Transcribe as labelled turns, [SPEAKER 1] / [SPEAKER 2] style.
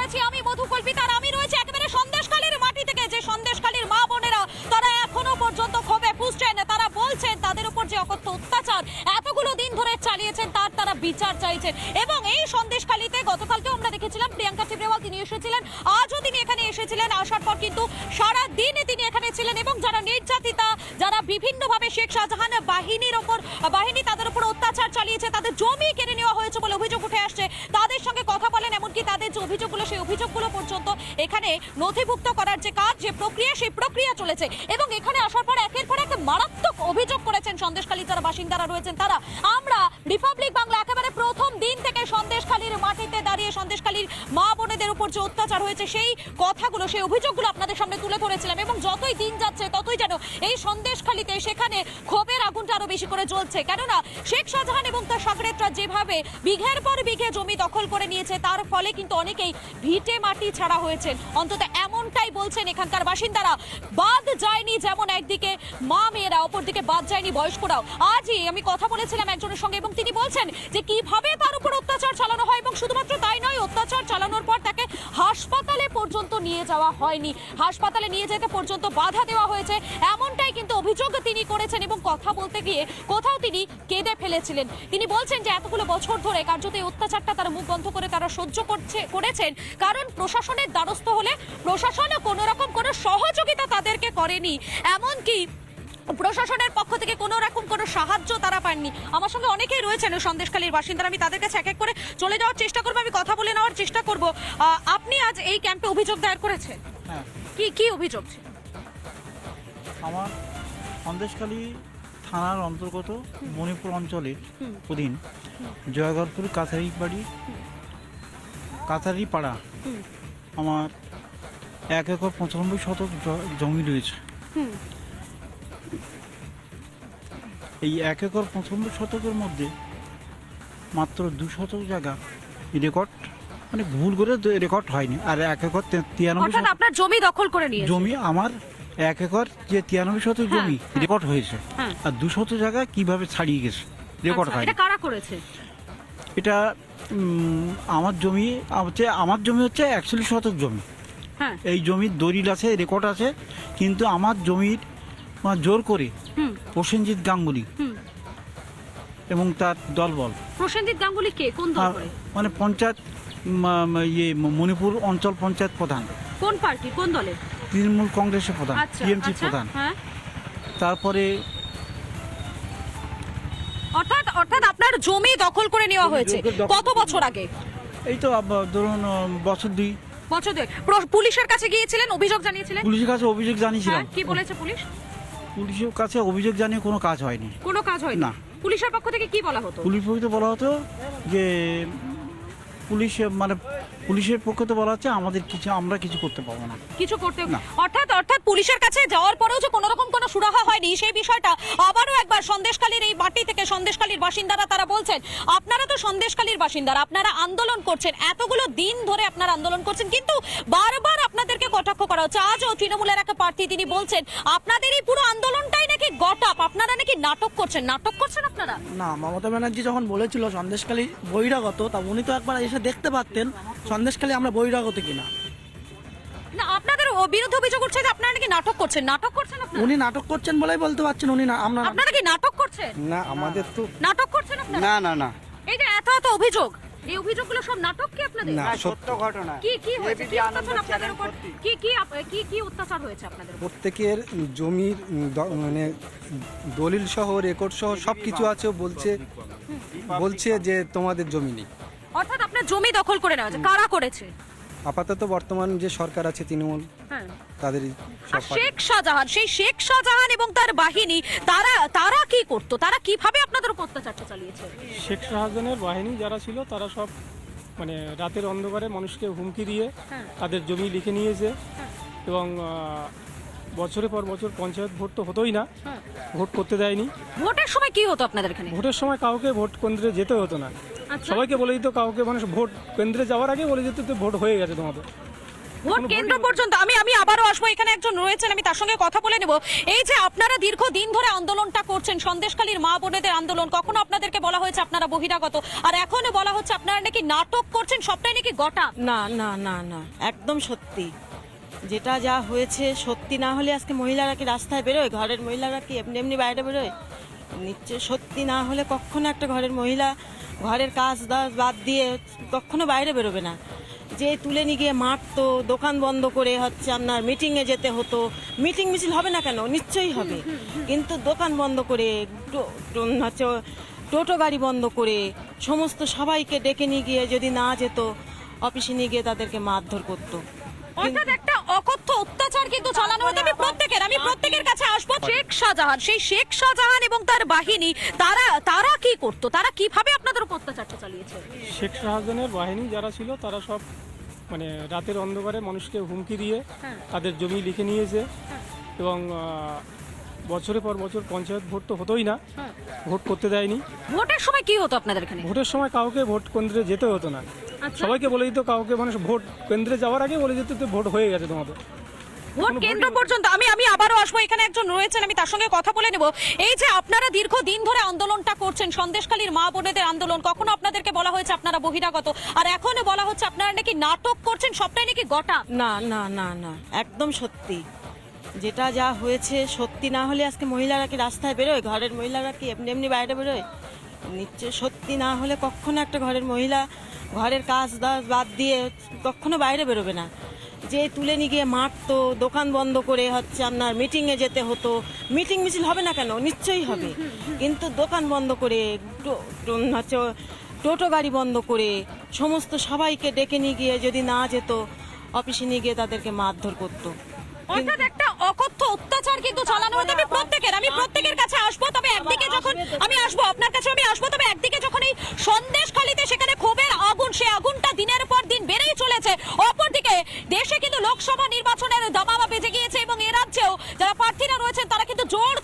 [SPEAKER 1] রয়েছি, আমি মধু কল্পিতা আর আমি রয়েছে একেবারে সন্দেশখালীর মাটি থেকে। যে সন্দেশখালীর মা বোনেরা, তারা এখনও পর্যন্ত ক্ষোভে ফুসছেন তারা বলছেন তাদের উপর যে অকথ্য অত্যাচার, এতগুলো দিন ধরে চালিয়েছেন, তার তারা বিচার চাইছেন। এবং এই সন্দেশখালীতে গতকালকেও আমরা দেখেছিলাম, প্রিয়াঙ্কা টিবরেওয়াল তিনি এসেছিলেন, আজও তিনি এখানে এসেছিলেন, আসার পর কিন্তু সারা দিনে তিনি এখানে ছিলেন এবং যারা নির্যাতিতা, যারা বিভিন্নভাবে শেখ শাহজাহান বাহিনীর ওপর, বাহিনী তাদের উপর অত্যাচার চালিয়েছে, তাদের জমি কেড়ে নেওয়া হয়েছে বলে অভিযোগ উঠে আসছে। তাদের সঙ্গে কথা বলেন, এমনকি তাদের যে অভিযোগগুলো, সেই অভিযোগগুলো পর্যন্ত এখানে নথিভুক্ত করার যে কাজ, যে প্রক্রিয়া, সেই প্রক্রিয়া চলেছে। এবং এখানে আসার পর একের পর এক মারাত্মক অভিযোগ করেছেন সন্দেশখালী যারা বাসিন্দারা রয়েছেন তারা। আমরা রিপাবলিক বাংলা একেবারে প্রথম দিন থেকে সন্দেশখালীর মাটিতে দাঁড়িয়ে সন্দেশখালীর মা বোনেদের উপর যে অত্যাচার হয়েছে, সেই কথাগুলো, সেই অভিযোগগুলো আপনাদের সামনে তুলে ধরেছিলাম। এবং যতই দিন যাচ্ছে, ততই যেন এই সন্দেশখালীতে সেখানে ক্ষোভের আগুনটা আরও বেশি করে জ্বলছে। কেননা শেখ শাহজাহান এবং তার সাগরেতরা যেভাবে বিঘের পর বিঘে জমি দখল করে নিয়েছে, তার ফলে কিন্তু অনেকেই ভিটে মাটি ছাড়া হয়েছেন। অন্তত এমনটাই বলছেন এখানকার বাসিন্দারা। বাদ যায়নি যেমন একদিকে মা মেয়েরা, অপরদিকে বাদ যায়নি বয়স্করাও। আজই আমি কথা বলেছিলাম একজনের সঙ্গে এবং তিনি বলছেন যে কীভাবে তার উপর অত্যাচার চালানো হয় এবং শুধুমাত্র তাই নয়, অত্যাচার চালানোর পর তাকে হাসপাতালে পর্যন্ত নিয়ে যাওয়া হয়নি। হাসপাতালে নিয়ে যেতে পর্যন্ত বাধা দেওয়া হয়েছে। এমনটাই কিন্তু অভিযোগ তিনি করেছেন এবং কথা বলতে গিয়ে কোথাও তিনি কেঁদে ফেলেছিলেন। তিনি বলছেন যে এতগুলো বছর ধরে কার্যত এই অত্যাচারটা তারা মুখ বন্ধ করে তারা সহ্য করছে। করেছেন। কারণ প্রশাসনের দ্বারস্থ হলে প্রশাসনও কোনো রকম কোনো সহযোগিতা তাদেরকে করেনি। এমনকি প্রশাসনের পক্ষ থেকে কোনো রকম কোনো সাহায্য তারা পাননি। আমার সঙ্গে অনেকেই রয়েছেন সন্দেশখালীর বাসিন্দারা। আমি তাদের কাছে এক এক করে চলে যাওয়ার চেষ্টা করব আমি কথা বলে নেওয়ার চেষ্টা করব। আপনি আজ এই ক্যাম্পে অভিযোগ দায়ের করেছেন?
[SPEAKER 2] হ্যাঁ।
[SPEAKER 1] কি কি অভিযোগ ছিল?
[SPEAKER 2] আমার সন্দেশখালী থানার অন্তর্গত মণিপুর অঞ্চলের। অধীন জয়গড়পুর কাছারি বাড়ি কাছারি পাড়া। আমার এক একর পঁচানব্বই শতক জমি রয়েছে।
[SPEAKER 1] হুম।
[SPEAKER 2] এই এক একর পঁচানব্বই শতকের মধ্যে মাত্র দু শতক জায়গা রেকর্ড মানে ভুল করে রেকর্ড হয়নি। আর এক একর তিরানব্বই
[SPEAKER 1] আপনার জমি দখল করে নিয়েছে।
[SPEAKER 2] জমি আমার এক একর যে তিরানব্বই শতক
[SPEAKER 1] হ্যাঁ,
[SPEAKER 2] জমি
[SPEAKER 1] হ্যাঁ।
[SPEAKER 2] রেকর্ড হয়েছে।
[SPEAKER 1] হ্যাঁ।
[SPEAKER 2] আর দু শত জায়গা কীভাবে ছাড়িয়ে গেছে? রেকর্ড
[SPEAKER 1] আচ্ছা,
[SPEAKER 2] হয়নি।
[SPEAKER 1] কারা করেছে?
[SPEAKER 2] এটা আমার জমি হচ্ছে আমার জমি হচ্ছে একচল্লিশ শতক জমি।
[SPEAKER 1] হ্যাঁ।
[SPEAKER 2] এই জমির দলিল আছে রেকর্ড আছে কিন্তু আমার জমির জোর করে প্রসেনজিৎ গাঙ্গুলি এবং তার দলবল।
[SPEAKER 1] প্রসেনজিৎ গাঙ্গুলি কে? কোন দল
[SPEAKER 2] মানে পঞ্চায়েত ইয়ে মণিপুর অঞ্চল পঞ্চায়েত প্রধান।
[SPEAKER 1] কোন পার্টি? কোন দলে?
[SPEAKER 2] তৃণমূল কংগ্রেসের প্রধান
[SPEAKER 1] আচ্ছা
[SPEAKER 2] টিএমসি
[SPEAKER 1] আচ্ছা,
[SPEAKER 2] প্রধান।
[SPEAKER 1] হ্যাঁ।
[SPEAKER 2] তারপরে
[SPEAKER 1] অর্থাৎ আপনার জমি দখল করে নেওয়া হয়েছে। কত বছর আগে?
[SPEAKER 2] এই তো ধরুন বছর দুই।
[SPEAKER 1] বছর দুই। পুলিশের কাছে গিয়েছিলেন অভিযোগ জানিয়েছিলেন?
[SPEAKER 2] পুলিশের কাছে অভিযোগ জানিয়েছিলেন
[SPEAKER 1] হ্যাঁ কি বলেছে পুলিশ?
[SPEAKER 2] পুলিশের কাছে অভিযোগ জানিয়ে কোনো কাজ হয়নি।
[SPEAKER 1] কোনো কাজ হয়নি?
[SPEAKER 2] না।
[SPEAKER 1] পুলিশের পক্ষ থেকে কি বলা হতো?
[SPEAKER 2] পুলিশ পক্ষ বলা হতো যে পুলিশ মানে পুলিশের পক্ষে তো বলা হচ্ছে আমাদের কিছু আমরা কিছু করতে পারব না।
[SPEAKER 1] কিছু করতে অর্থাৎ অর্থাৎ পুলিশের কাছে যাওয়ার পরেও যে কোনো রকম কোনো সুরাহা হয়নি সেই বিষয়টা আবারও একবার সন্দেশখালীর এই মাটি থেকে সন্দেশখালীর বাসিন্দারা তারা বলছেন আপনারা তো সন্দেশখালীর বাসিন্দারা আপনারা আন্দোলন করছেন এতগুলো দিন ধরে আপনারা আন্দোলন করছেন কিন্তু বারবার আপনাদেরকে কটাক্ষ করা হচ্ছে। আজও তৃণমূলের একটা প্রার্থী তিনি বলছেন আপনাদের এই পুরো আন্দোলনটাই নাকি গটাপ আপনারা নাকি নাটক করছেন নাটক করছেন আপনারা?
[SPEAKER 3] না মমতা ব্যানার্জি যখন বলেছিল সন্দেশখালী বহিরাগত তা উনি তো একবার এসে দেখতে পারতেন সন্দেশখালী আমরা বহিরাগত কিনা?
[SPEAKER 1] না আপনাদের ও- বিরুদ্ধে অভিযোগ উঠছে যে আপনারা নাকি নাটক করছেন। নাটক করছেন আপনারা?
[SPEAKER 3] উনি নাটক করছেন বলেই বলতে পারছেন উনি না আমরা
[SPEAKER 1] আপনারা কি নাটক করছেন?
[SPEAKER 4] না আমাদের তো
[SPEAKER 1] নাটক করছেন আপনারা?
[SPEAKER 4] না না না।
[SPEAKER 1] এই যে এত এত অভিযোগ এই অভিযোগগুলো সব নাটক কি আপনাদের?
[SPEAKER 4] না সত্য ঘটনা।
[SPEAKER 1] কি কি হয়েছে? কি অত্যাচার আপনাদের উপর? কি কি কি কি অত্যাচার হয়েছে আপনাদের
[SPEAKER 4] প্রত্যেকের জমির মানে দলিল সহ রেকর্ড সহ সব কিছু আছে বলছে বলছে যে তোমাদের জমি নেই।
[SPEAKER 1] আপনার জমি দখল করে নেওয়া হয়েছে কারা করেছে
[SPEAKER 4] আপাতত বর্তমান যে সরকার আছে তৃণমূল
[SPEAKER 1] হ্যাঁ
[SPEAKER 4] তাদেরই
[SPEAKER 1] শেখ শাহজাহান সেই শেখ শাহজাহান এবং তার বাহিনী তারা তারা কি করতো তারা কীভাবে আপনাদের উপর অত্যাচারটা চালিয়েছে
[SPEAKER 5] শেখ শাহজাহানের বাহিনী যারা ছিল তারা সব মানে রাতের অন্ধকারে মানুষকে হুমকি দিয়ে
[SPEAKER 1] হ্যাঁ।
[SPEAKER 5] তাদের জমি লিখে নিয়েছে
[SPEAKER 1] হ্যাঁ।
[SPEAKER 5] এবং বছরের পর বছর পঞ্চায়েত ভোট তো হতোই না। ভোট করতে দেয়নি
[SPEAKER 1] ভোটের সময় কি হতো আপনাদের এখানে
[SPEAKER 5] ভোটের সময় কাউকে ভোট কেন্দ্রে যেতে হতো না। সবাইকে বলে দিত কাউকে মানে ভোট কেন্দ্রে যাওয়ার আগে বলে দিত যে ভোট হয়ে গেছে তোমাদের।
[SPEAKER 1] ভোট কেন্দ্র পর্যন্ত আমি আমি আবারও আসব এখানে একজন রয়েছেন আমি তার সঙ্গে কথা বলে নেব। এই যে আপনারা দীর্ঘ দিন ধরে আন্দোলনটা করছেন সন্দেশখালীর মা বোনেদের আন্দোলন কখনো আপনাদেরকে বলা হয়েছে আপনারা বহিরাগত? আর এখনও বলা হচ্ছে আপনারা নাকি নাটক করছেন সবটাই নাকি গটা?
[SPEAKER 6] না না না না একদম সত্যি। যেটা যা হয়েছে সত্যি না হলে আজকে মহিলারা কি রাস্তায় বেরোয়? ঘরের মহিলারা কি এমনি এমনি বাইরে বেরোয়? নিশ্চয় সত্যি না হলে কখনো একটা ঘরের মহিলা ঘরের কাজ দাজ বাদ দিয়ে কখনো বাইরে বেরোবে না। যে তুলে নিয়ে গিয়ে মারতো দোকান বন্ধ করে হচ্ছে আপনার মিটিংয়ে যেতে হতো। মিটিং মিছিল হবে না কেন? নিশ্চয়ই হবে। কিন্তু দোকান বন্ধ করে হচ্ছে টোটো গাড়ি বন্ধ করে সমস্ত সবাইকে ডেকে নিয়ে গিয়ে যদি না যেত অফিসে নিয়ে গিয়ে তাদেরকে মারধর করতো।
[SPEAKER 1] অর্থাৎ একটা অকথ্য অত্যাচার কিন্তু চালানো হতো। আমি প্রত্যেকের আমি প্রত্যেকের কাছে আসব শেখ শাহজাহান সেই শেখ শাহজাহান এবং তার বাহিনী তারা তারা কি করতো? তারা কীভাবে আপনাদের উপর অত্যাচারটা চালিয়েছে?
[SPEAKER 5] শেখ শাহজাহানের বাহিনী যারা ছিল তারা সব মানে রাতের অন্ধকারে মানুষকে হুমকি দিয়ে তাদের জমি লিখে নিয়েছে এবং আহ, বছরের পর বছর পঞ্চায়েত ভোট তো হতোই না। ভোট করতে দেয়নি।
[SPEAKER 1] ভোটের সময় কি হতো আপনাদের এখানে?
[SPEAKER 5] ভোটের সময় কাউকে ভোট কেন্দ্রে যেতে হতো না। সবাইকে বলে দিত কাউকে মানুষ ভোট কেন্দ্রে যাওয়ার আগে বলে দিত ভোট হয়ে গেছে তোমাদের।
[SPEAKER 1] ভোট কেন্দ্র পর্যন্ত আমি আমি আবারও আসব। এখানে একজন রয়েছেন আমি তার সঙ্গে কথা বলে নেব। এই যে আপনারা দীর্ঘ দিন ধরে আন্দোলনটা করছেন সন্দেশখালীর মা বোনেদের আন্দোলন কখনো আপনাদেরকে বলা হয়েছে আপনারা বহিরাগত? আর এখনও বলা হচ্ছে আপনারা নাকি নাটক করছেন সবটাই নাকি গটা?
[SPEAKER 6] না না না না একদম সত্যি। যেটা যা হয়েছে সত্যি না হলে আজকে মহিলারা কি রাস্তায় বেরোয়? ঘরের মহিলারা কি এমনি এমনি বাইরে বেরোয়? নিশ্চয় সত্যি না হলে কখনো একটা ঘরের মহিলা ঘরের কাজ বাদ দিয়ে কখনো বাইরে বেরোবে না। যে তুলে নিয়ে গিয়ে মারতো দোকান বন্ধ করে হচ্ছে আপনার মিটিংয়ে যেতে হতো। মিটিং মিছিল হবে না কেন? নিশ্চয়ই হবে। কিন্তু দোকান বন্ধ করে হচ্ছে টোটো গাড়ি বন্ধ করে সমস্ত সবাইকে ডেকে নিয়ে গিয়ে যদি না যেত অফিসে নিয়ে গিয়ে তাদেরকে মারধর করতো।
[SPEAKER 1] অর্থাৎ একটা অকথ্য অত্যাচার কিন্তু চালানো হতো। আমি প্রত্যেকের আমি প্রত্যেকের কাছে আসব তবে একদিকে যখন আমি আসব আপনার কাছে আমি আসব তবে একদিকে যখন এই সন্দেশখালিতে সেখানে ক্ষোভের আগুন সে আগুনটা দিনের পর দিন বেড়েই চলেছে অপরদিকে দেশে কিন্তু লোকসভা নির্বাচনের দামামা বেজে গিয়েছে এবং এ রাজ্যেও যারা প্রার্থীরা রয়েছেন তারা কিন্তু জোর